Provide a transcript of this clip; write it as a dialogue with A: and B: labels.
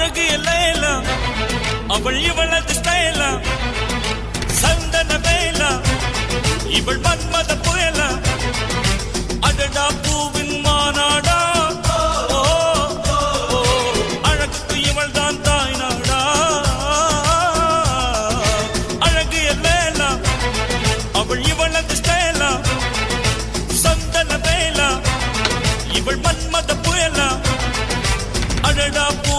A: அழகு எல்லாம். அவள் இவளது ஸ்டைலாம் சந்தன மேலா இவள் மன்மத புயலா? அடடா பூவின் மாநாடா அழகுக்கு இவள் தான் தாய் நாடா அழகு எல்லேலா அவள் இவளது ஸ்டைலா சந்தன மேலா இவள் மன்மத புயலா? அடடா பூ